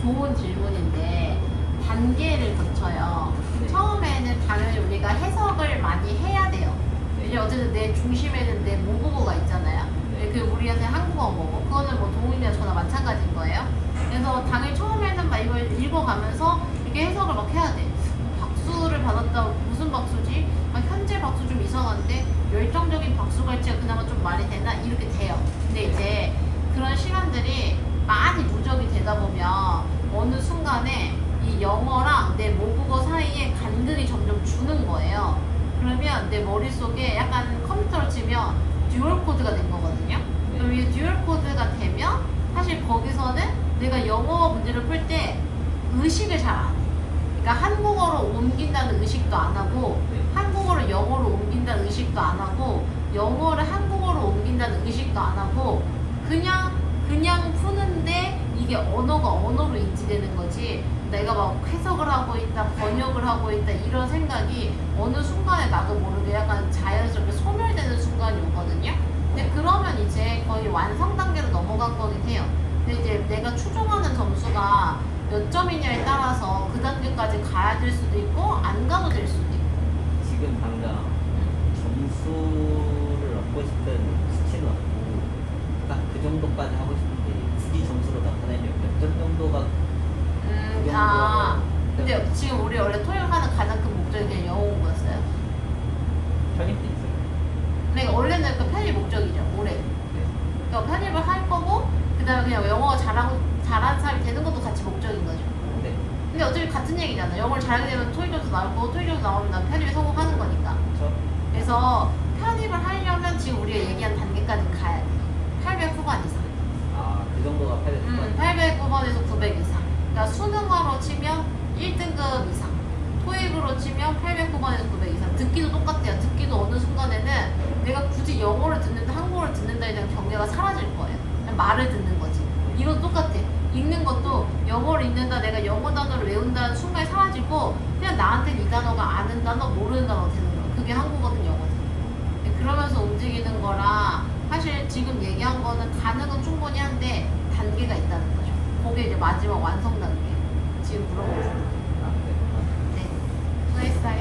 좋은 질문인데 단계를 거쳐요. 네. 처음에는 당연히 우리가 해석을 많이 해야 돼요. 이제 어쨌든 내 중심에는 내 모국어가 있잖아요. 네. 그 우리한테 한국어 모국 그거는 뭐 동훈이나 저나 마찬가지인 거예요. 그래서 당연히 처음에는 막 이걸 읽어가면서 이렇게 해석을 막 해야 돼. 박수를 받았다 무슨 박수지? 아, 현재 박수 좀 이상한데 열정적인 박수 갈지가 그나마 좀 말이 되나 이렇게 돼요. 근데 이제 그런 시간들이 누적이 되다 보면 어느 순간에 이 영어랑 내 모국어 사이에 간극이 점점 주는 거예요. 그러면 내 머릿속에 약간 컴퓨터로 치면 듀얼 코드가 된 거거든요. 그럼 이게 듀얼 코드가 되면 사실 거기서는 내가 영어 문제를 풀 때 의식을 잘 안 해. 그러니까 한국어로 옮긴다는 의식도 안 하고 네. 한국어를 영어로 옮긴다는 의식도 안 하고 영어를 한국어로 옮긴다는 의식도 안 하고 그냥 그냥 이게 언어가 언어로 인지되는 거지 내가 막 해석을 하고 있다 번역을 하고 있다 이런 생각이 어느 순간에 나도 모르게 약간 자연스럽게 소멸되는 순간이 오거든요. 근데 그러면 이제 거의 완성 단계로 넘어간 거긴 해요. 근데 이제 내가 추종하는 점수가 몇 점이냐에 따라서 그 단계까지 가야 될 수도 있고 안 가도 될 수도 있고. 지금 당장 점수를 얻고 싶은 수치는 없고 딱 그 정도까지 하고 싶은 점수로 나타내면 몇점 정도가 음, 그 아, 정도라고 근데 지금 우리 원래 토익하는 가장 큰 목적이 그냥 영어 공부였어요. 편입도 있어요. 그러니까 원래는 그 편입 목적이죠, 올해. 네. 그러니까 편입을 할 거고, 그 다음에 그냥 영어 잘하고, 잘하는 사람이 되는 것도 같이 목적인 거죠. 네. 근데 어차피 같은 얘기잖아. 영어를 잘하게 되면 토익 점수 나올 거고, 토익 점수 나오면 난 편입에 성공하는 거니까. 그렇죠. 그래서 편입을 하려면 지금 우리가 얘기한 단계까지 가야 돼. 800 후반 이상. 아, 그 정도가 패드 음, 800 후반에서 900 이상. 그러니까 수능어로 치면 1등급 이상. 토익으로 치면 800 후반에서 900 이상. 듣기도 똑같아요. 듣기도 어느 순간에는 내가 굳이 영어를 듣는다, 한국어를 듣는다에 대한 경계가 사라질 거예요. 그냥 말을 듣는 거지. 이것도 똑같아. 읽는 것도 영어를 읽는다, 내가 영어 단어를 외운다는 순간에 사라지고 그냥 나한테는 이 단어가 아는 단어, 모르는 단어 되는 거야. 그게 한국어든 영어든. 그러면서 움직이는 거라 사실 지금 얘기한 거는 가능은 충분히 한데 단계가 있다는 거죠. 그게 이제 마지막 완성 단계. 지금 거. 아, 네. 네. 수고했어요.